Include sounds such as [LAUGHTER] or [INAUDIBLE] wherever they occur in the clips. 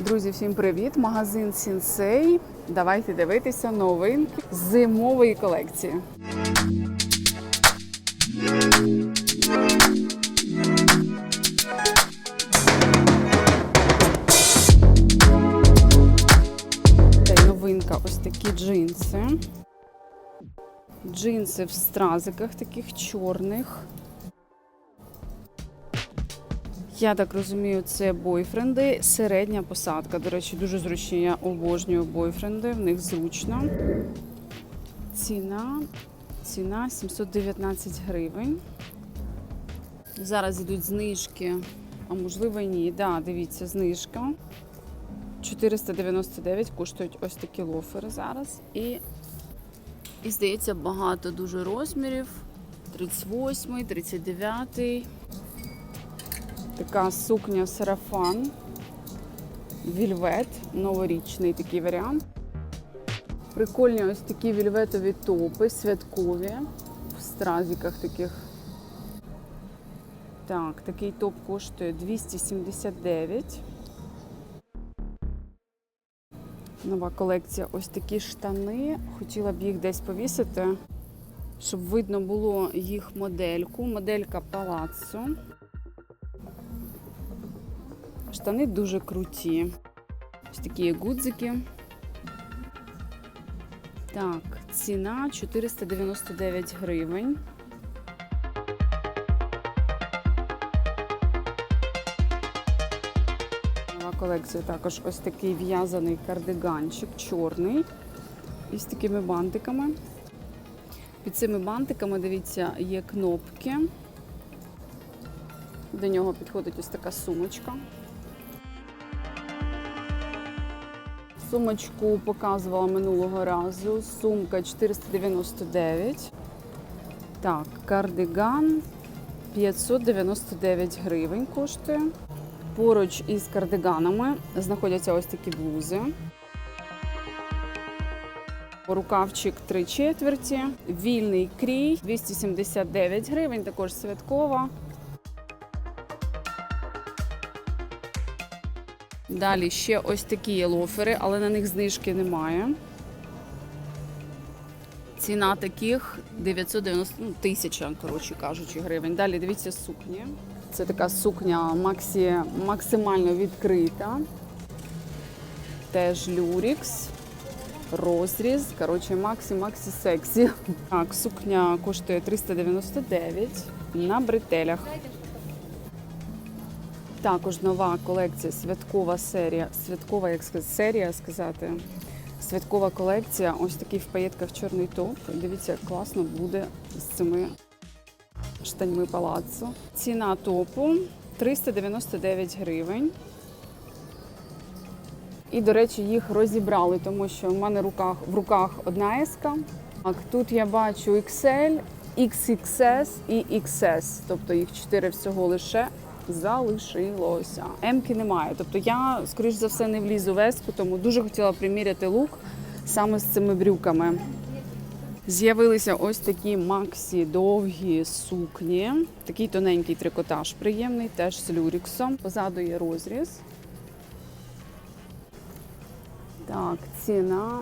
Друзі, всім привіт! Магазин Сінсей. Давайте дивитися новинки зимової колекції. Новинка ось такі джинси. Джинси в стразиках таких чорних. Я так розумію, це бойфренди. Середня посадка. До речі, дуже зручні. Я обожнюю бойфренди, в них зручно. Ціна, ціна 719 гривень. Зараз йдуть знижки, а можливо ні. Да, дивіться, знижка. 499 коштують ось такі лофери зараз. І, і здається, багато дуже розмірів. 38, 39. Така сукня сарафан. Вільвет, новорічний такий варіант. Прикольні ось такі вільветові топи, святкові, в стразиках таких. Так, такий топ коштує 279. Нова колекція. Ось такі штани. Хотіла б їх десь повісити, щоб видно було їх модельку. Моделька Палаццо. Штани дуже круті. Ось такі гудзики. Так, ціна 499 гривень. Нова колекція також ось такий в'язаний кардиганчик, чорний, із такими бантиками. Під цими бантиками, дивіться, є кнопки. До нього підходить ось така сумочка. Сумочку показувала минулого разу. Сумка 499. Так, кардиган 599 гривень коштує. Поруч із кардиганами знаходяться ось такі блузи. Рукавчик 3 четверті, вільний крій 279 гривень, також святкова. Далі ще ось такі є лофери, але на них знижки немає. Ціна таких 990, ну, тисяча, коротше кажучи, гривень. Далі дивіться сукні. Це така сукня максі, максимально відкрита. Теж люрікс. Розріз. Коротше, максі, максі сексі. Так, сукня коштує 399 на бретелях. Також нова колекція, святкова серія, святкова, як сказати, серія сказати. Святкова колекція, ось такий в паєтках чорний топ. Дивіться, як класно буде з цими штаньми палацу. Ціна топу 399 гривень. І, до речі, їх розібрали, тому що в мене в руках, в руках одна еска. Так, тут я бачу XL, XXS і XS, тобто їх чотири всього лише залишилося. Емки немає. Тобто я, скоріш за все, не влізу в еску, тому дуже хотіла приміряти лук саме з цими брюками. З'явилися ось такі максі довгі сукні. Такий тоненький трикотаж приємний, теж з люріксом. Позаду є розріз. Так, ціна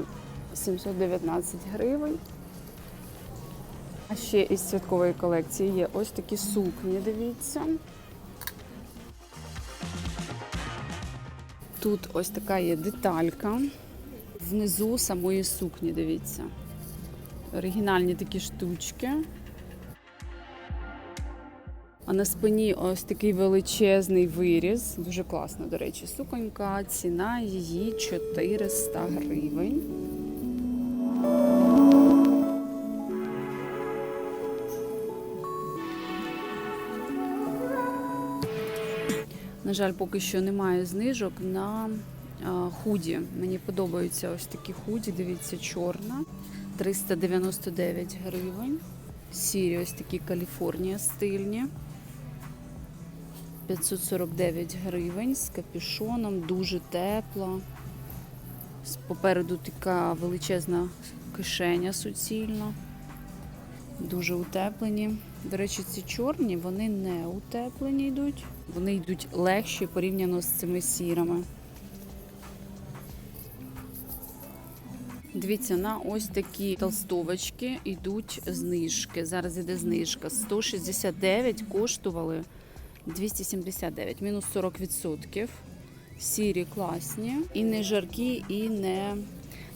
719 гривень. А ще із святкової колекції є ось такі сукні, дивіться. Тут ось така є деталька. Внизу самої сукні, дивіться. Оригінальні такі штучки. А на спині ось такий величезний виріз. Дуже класна, до речі, суконька. Ціна її 400 гривень. На жаль, поки що немає знижок на худі. Мені подобаються ось такі худі. Дивіться, чорна. 399 гривень. Сірі ось такі Каліфорнія стильні. 549 гривень з капюшоном, дуже тепла. Попереду така величезна кишеня суцільна. Дуже утеплені. До речі, ці чорні, вони не утеплені йдуть, вони йдуть легші порівняно з цими сірами. Дивіться, на ось такі толстовочки йдуть знижки. Зараз іде знижка. 169 коштували 279, мінус 40%. Сірі класні. І не жаркі, і не.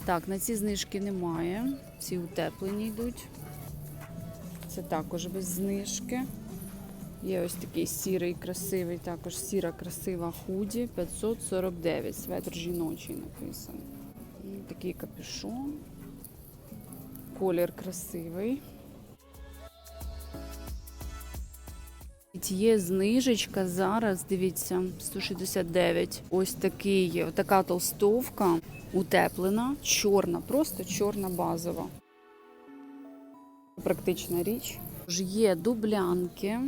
Так, на ці знижки немає. Ці утеплені йдуть. Це також без знижки. Є ось такий сірий, красивий, також сіра, красива худі 549. Светр жіночий написано. Такий капюшон. Колір красивий. Є знижечка зараз, дивіться, 169. Ось такий, така толстовка, утеплена, чорна, просто чорна базова. Практична річ. Ж Є дублянки,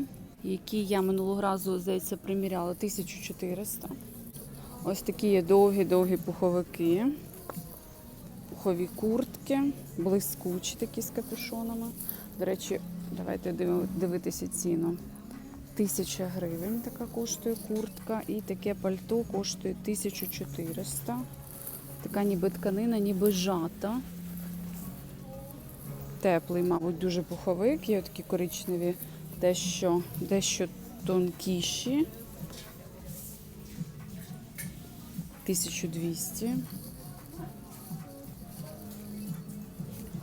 які я минулого разу, здається, приміряла 1400. Ось такі є довгі-довгі пуховики, пухові куртки, блискучі такі з капюшонами. До речі, давайте дивитися ціну. Тисяча гривень така коштує куртка, і таке пальто коштує 1400. Така ніби тканина, ніби жата. Теплий, мабуть, дуже пуховик. Є такі коричневі, дещо, дещо тонкіші. 1200.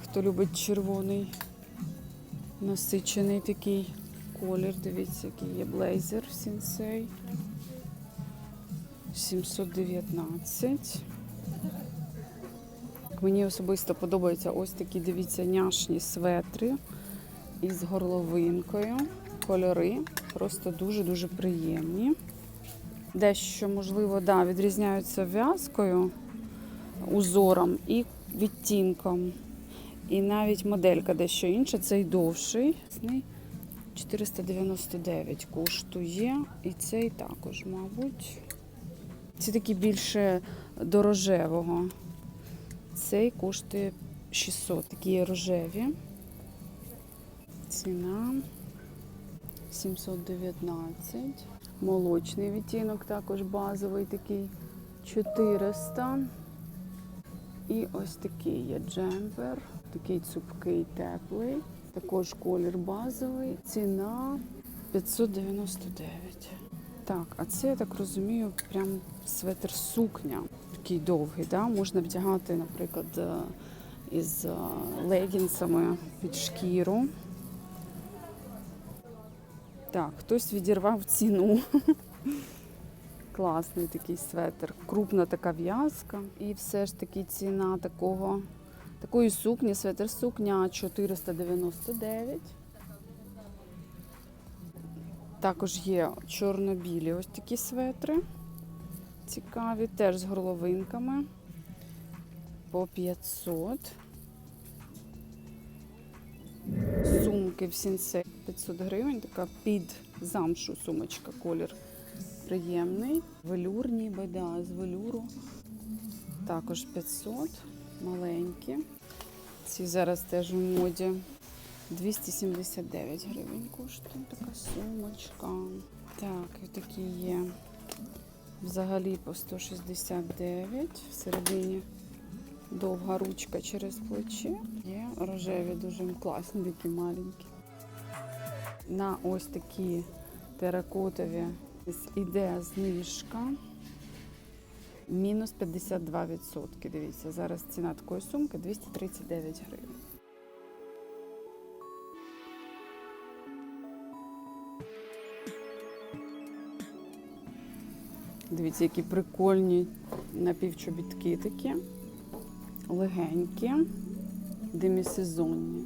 Хто любить червоний насичений такий колір, дивіться, який є блейзер сінсей. 719. Мені особисто подобаються ось такі, дивіться, няшні светри із горловинкою. Кольори просто дуже-дуже приємні. Дещо, можливо, да, відрізняються в'язкою, узором і відтінком. І навіть моделька дещо інша, цей довший. 499 коштує. І цей також, мабуть. Це такі більше дорожевого. Цей коштує 600. Такі є рожеві. Ціна 719. Молочний відтінок також базовий такий 400. І ось такий є джемпер, такий цупкий, теплий. Також колір базовий. Ціна 599. Так, а це, я так розумію, прям светр сукня. Такий довгий, да? можна вдягати, наприклад, е, із е, легінсами під шкіру. Так, хтось відірвав ціну. [LAUGHS] Класний такий светр. Крупна така в'язка. І все ж таки ціна такого, такої сукні, светр сукня 499. Також є чорно-білі ось такі светри. Цікаві, теж з горловинками. По 500. Сумки в сінсей 500 гривень, така під замшу сумочка, колір приємний. Велюрні байда з велюру. Також 500, маленькі. Ці зараз теж у моді. 279 гривень коштує така сумочка. Так, такі є. Взагалі по 169. Всередині довга ручка через плече. Є рожеві, дуже класні, такі маленькі. На ось такі теракотові іде знижка. Мінус 52%. Дивіться, зараз ціна такої сумки 239 гривень. Дивіться, які прикольні напівчобітки такі. Легенькі, демісезонні.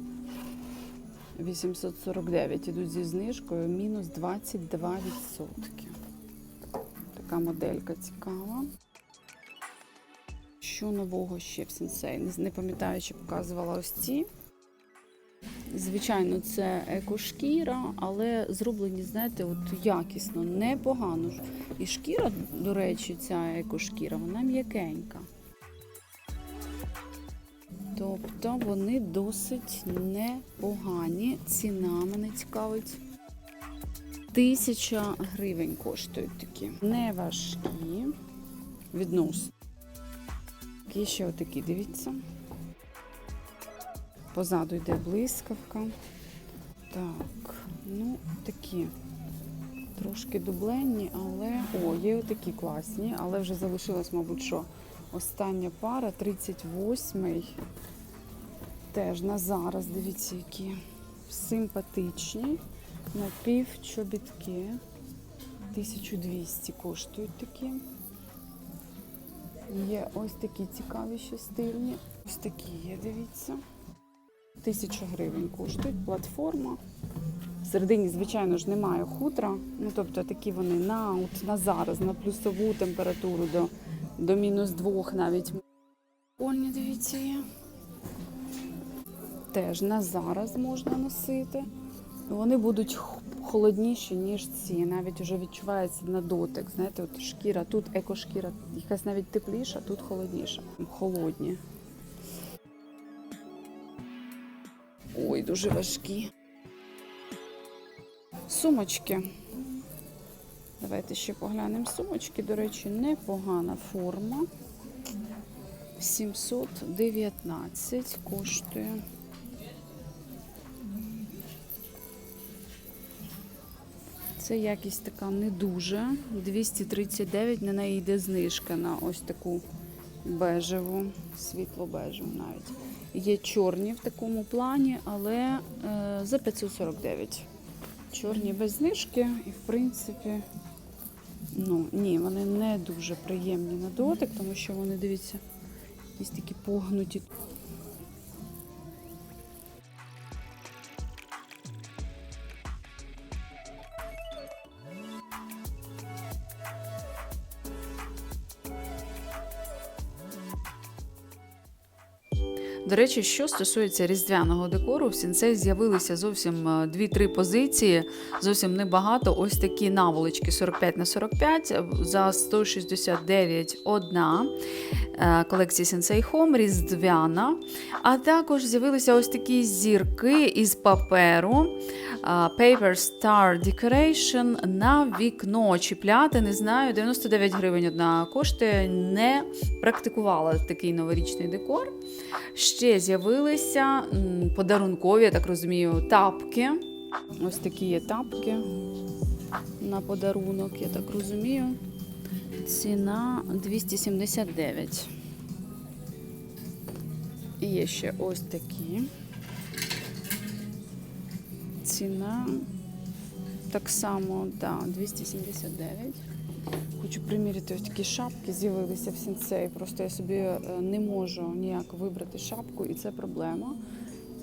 849 ідуть зі знижкою, мінус 22%. Така моделька цікава. Що нового ще в сенсей? Не, пам'ятаю, чи показувала ось ці. Звичайно, це екошкіра, але зроблені, знаєте, от якісно, непогано. І шкіра, до речі, ця екошкіра, вона м'якенька. Тобто вони досить непогані. Ціна мене цікавить. Тисяча гривень коштують такі. Не важкі. Відносно. Є ще отакі, дивіться. Позаду йде блискавка. Так, ну такі. Трошки дубленні, але. О, є такі класні, але вже залишилось, мабуть, що остання пара, 38-й. Теж на зараз, дивіться, які симпатичні. Напівчобітки. 1200 коштують такі. Є ось такі цікаві ще стильні. Ось такі є, дивіться. Тисяча гривень коштують платформа. Всередині, звичайно ж, немає хутра. Ну, тобто такі вони на, от, на зараз, на плюсову температуру до, до мінус двох навіть. Ольні, дивіться, є. Теж на зараз можна носити. Вони будуть холодніші, ніж ці. Навіть вже відчувається на дотик. Знаєте, от шкіра, тут екошкіра, якась навіть тепліша, тут холодніша. Холодні. Дуже важкі. Сумочки. Давайте ще поглянемо сумочки. До речі, непогана форма. 719 коштує. Це якість така не дуже. 239 на неї йде знижка на ось таку бежеву, світло-бежеву навіть. Є чорні в такому плані, але е, за 549. Чорні без знижки, і в принципі, ну ні, вони не дуже приємні на дотик, тому що вони, дивіться, якісь такі погнуті. До речі, що стосується різдвяного декору, в сінцей з'явилися зовсім е, 2-3 позиції, зовсім небагато. Ось такі наволочки 45 на 45 е, за 169 одна е, колекції Sensei Home, різдвяна. А також з'явилися ось такі зірки із паперу. Paper Star Decoration на вікно чіпляти. Не знаю, 99 гривень одна коштує. Не практикувала такий новорічний декор. Ще з'явилися подарункові, я так розумію, тапки. Ось такі є тапки на подарунок, я так розумію. Ціна 279. І є ще ось такі. Ціна так само, да, 279. Хочу приміряти ось такі шапки, з'явилися в сінцеї. Просто я собі е, не можу ніяк вибрати шапку, і це проблема.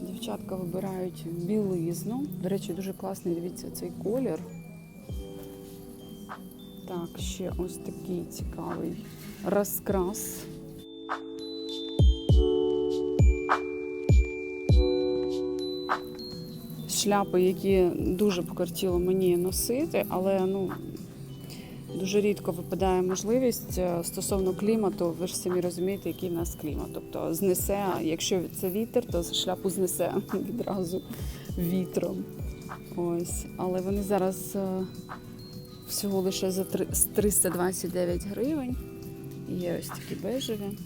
Дівчатка вибирають білизну. До речі, дуже класний, дивіться, цей колір. Так, ще ось такий цікавий розкрас. Шляпи, які дуже хотіло мені носити, але ну, Дуже рідко випадає можливість е, стосовно клімату. Ви ж самі розумієте, який в нас клімат. Тобто знесе, якщо це вітер, то шляпу знесе [LAUGHS] відразу вітром. Ось. Але вони зараз е, всього лише за три- 329 гривень. Є ось такі бежеві.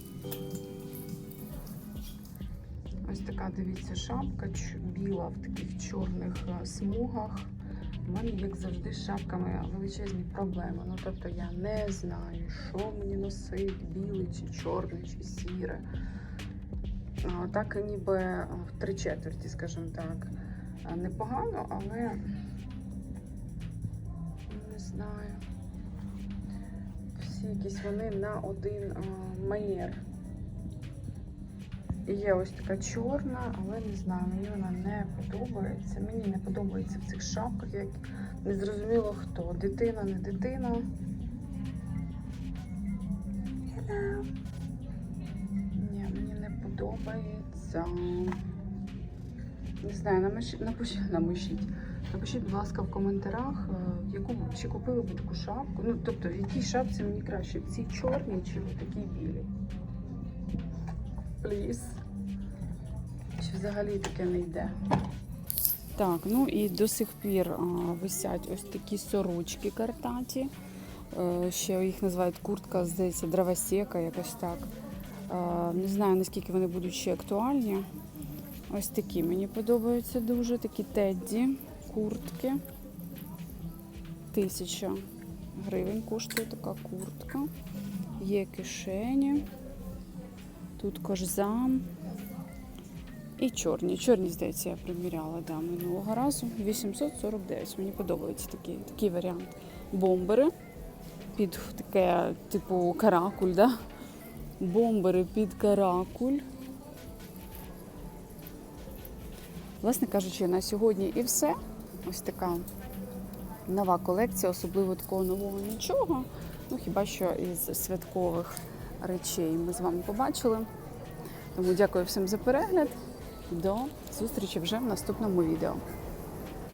Ось така, дивіться, шапка біла в таких чорних е, смугах. У мене, як завжди, з шапками величезні проблеми. Ну, тобто я не знаю, що мені носить, білий чи чорний, чи сіре. Так ніби в три четверті, скажімо так. Непогано, але не знаю. Всі якісь вони на один манер. Є ось така чорна, але не знаю, мені вона не подобається. Мені не подобається в цих шапках, як не зрозуміло хто. Дитина, не дитина. Ні, мені не подобається. Не знаю, напишіть, намишіть. Напишіть, будь ласка, в коментарях, е, яку чи купили б таку шапку. Ну, тобто, в якій шапці мені краще, в цій чорній чи в такій білій. Пліс. Чи взагалі таке не йде? Так, ну і до сих пір а, висять ось такі сорочки картаті. Е, ще їх називають куртка, здається, дровосека, якось так. Е, не знаю, наскільки вони будуть ще актуальні. Ось такі мені подобаються дуже. Такі тедді, куртки. Тисяча гривень коштує така куртка. Є кишені. Тут кожзам. І чорні. Чорні, здається, я приміряла да, минулого разу. 849. Мені подобається такий, такий варіант. Бомбери під таке, типу, каракуль, да? Бомбери під каракуль. Власне кажучи, на сьогодні і все. Ось така нова колекція, особливо такого нового нічого. Ну, хіба що із святкових речей ми з вами побачили. Тому дякую всім за перегляд. До зустрічі вже в наступному відео.